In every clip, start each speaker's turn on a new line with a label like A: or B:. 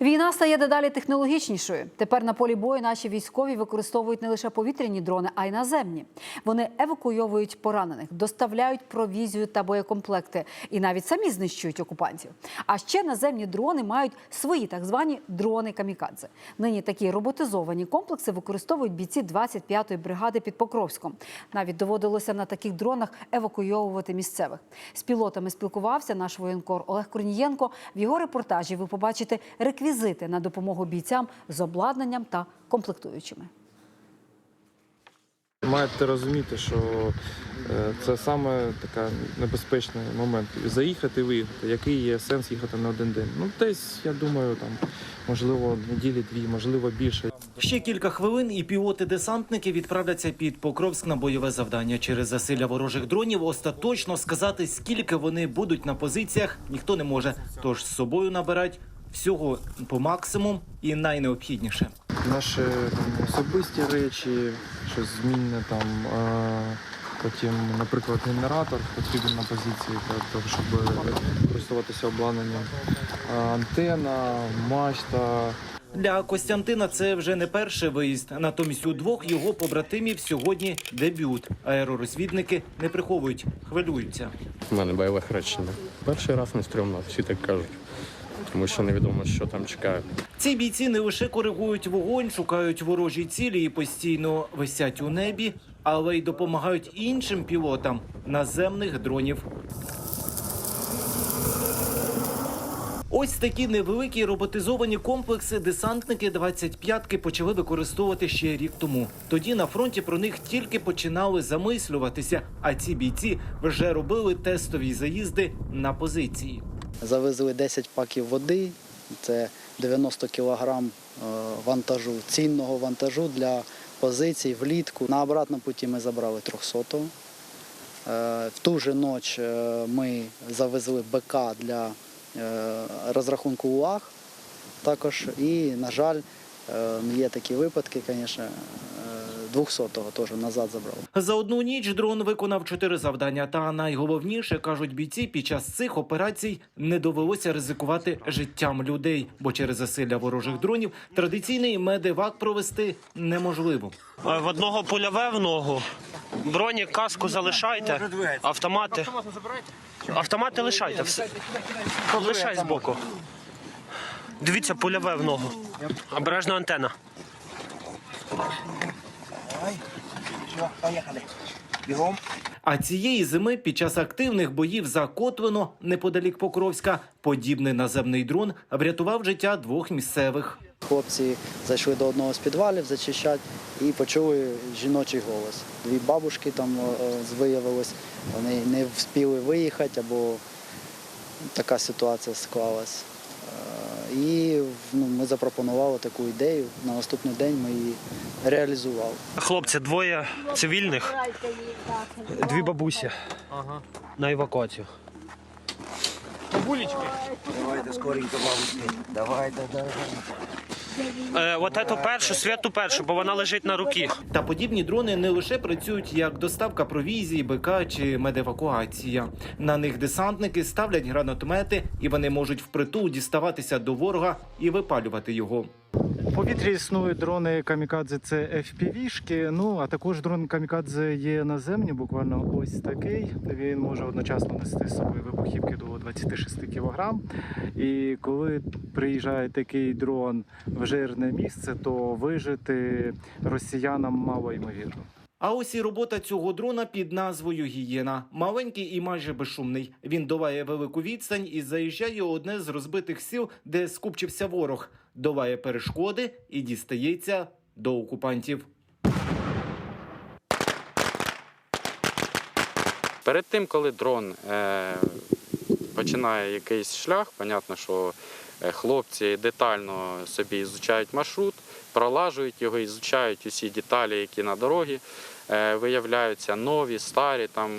A: Війна стає дедалі технологічнішою. Тепер на полі бою наші військові використовують не лише повітряні дрони, а й наземні. Вони евакуйовують поранених, доставляють провізію та боєкомплекти і навіть самі знищують окупантів. А ще наземні дрони мають свої так звані дрони камікадзе. Нині такі роботизовані комплекси використовують бійці 25-ї бригади під Покровськом. Навіть доводилося на таких дронах евакуйовувати місцевих. З пілотами спілкувався наш воєнкор Олег Корнієнко. В його репортажі ви побачите реквізити на допомогу бійцям з обладнанням та комплектуючими.
B: Маєте розуміти, що е, це саме така небезпечний момент. Заїхати виїхати. Який є сенс їхати на один день? Ну, десь, я думаю, там, можливо, неділі-дві, можливо, більше.
C: Ще кілька хвилин, і пілоти-десантники відправляться під Покровськ на бойове завдання. Через засилля ворожих дронів остаточно сказати, скільки вони будуть на позиціях, ніхто не може. Тож з собою набирать всього по максимум і найнеобхідніше.
B: Наші там, особисті речі, щось змінне там. Е, потім, наприклад, генератор потрібен на позиції для того, щоб користуватися обладнанням. Е, антена, мачта,
C: Для Костянтина це вже не перший виїзд. Натомість у двох його побратимів сьогодні дебют. Аеророзвідники не приховують, хвилюються.
D: У мене бойове хрещення. Перший раз не стрьомно, всі так кажуть. Тому що невідомо, що там чекає.
C: Ці бійці не лише коригують вогонь, шукають ворожі цілі і постійно висять у небі, але й допомагають іншим пілотам наземних дронів. Ось такі невеликі роботизовані комплекси десантники 25-ки почали використовувати ще рік тому. Тоді на фронті про них тільки починали замислюватися, а ці бійці вже робили тестові заїзди на позиції.
E: Завезли 10 паків води, це 90 кілограм е, вантажу, цінного вантажу для позицій влітку. На обратному путі ми забрали 300 Е, В ту же ніч е, ми завезли БК для розрахунку УАГ також. І, на жаль, є такі випадки, звісно, 200-го теж назад забрали.
C: За одну ніч дрон виконав чотири завдання. Та найголовніше кажуть бійці, під час цих операцій не довелося ризикувати життям людей, бо через засилля ворожих дронів традиційний медивак провести неможливо.
F: В одного пульове в ногу. Бронік, каску залишайте. Автомати. Автомати лишайте. Все. Лишай збоку. Дивіться, пульове в ногу. Обережно антена.
C: А цієї зими під час активних боїв за Котвино, неподалік Покровська, подібний наземний дрон врятував життя двох місцевих.
E: Хлопці зайшли до одного з підвалів зачищати і почули жіночий голос. Дві бабушки там е, виявилось, вони не встигли виїхати або така ситуація склалась. І ну, ми запропонували таку ідею. На наступний день ми її реалізували.
F: Хлопці, двоє цивільних, дві бабусі на евакуацію. Бабулечки.
G: Давайте скоренько, бабушки. Давайте, давайте.
F: Е, от эту першу, святу першу, бо вона лежить на руки.
C: Та подібні дрони не лише працюють як доставка провізії, БК чи медевакуація. На них десантники ставлять гранатомети, і вони можуть впритул діставатися до ворога і випалювати його.
H: У повітрі існують дрони камікадзе, це FPV-шки, Ну а також дрон камікадзе є наземні, буквально ось такий. Він може одночасно нести з собою вибухівки до 26 кг. І коли приїжджає такий дрон в жирне місце, то вижити росіянам мало ймовірно.
C: А ось і робота цього дрона під назвою Гієна. Маленький і майже безшумний. Він долає велику відстань і заїжджає у одне з розбитих сіл, де скупчився ворог, долає перешкоди і дістається до окупантів.
D: Перед тим, коли дрон е, починає якийсь шлях, понятно, що е, хлопці детально собі ізучають маршрут, пролажують його, ізучають усі деталі, які на дорогі. Е, Виявляються нові, старі, там,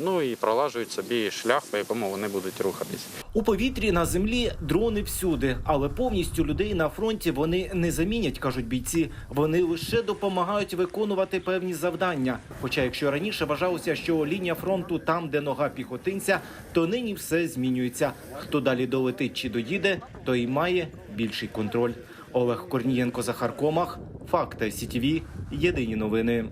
D: ну і пролажують собі шлях, по якому вони будуть рухатись.
C: У повітрі на землі дрони всюди, але повністю людей на фронті вони не замінять, кажуть бійці. Вони лише допомагають виконувати певні завдання. Хоча, якщо раніше вважалося, що лінія фронту там, де нога піхотинця, то нині все змінюється. Хто далі долетить чи доїде, той має більший контроль. Олег Корнієнко, Захар Комах, Факти СІТВ, Єдині новини.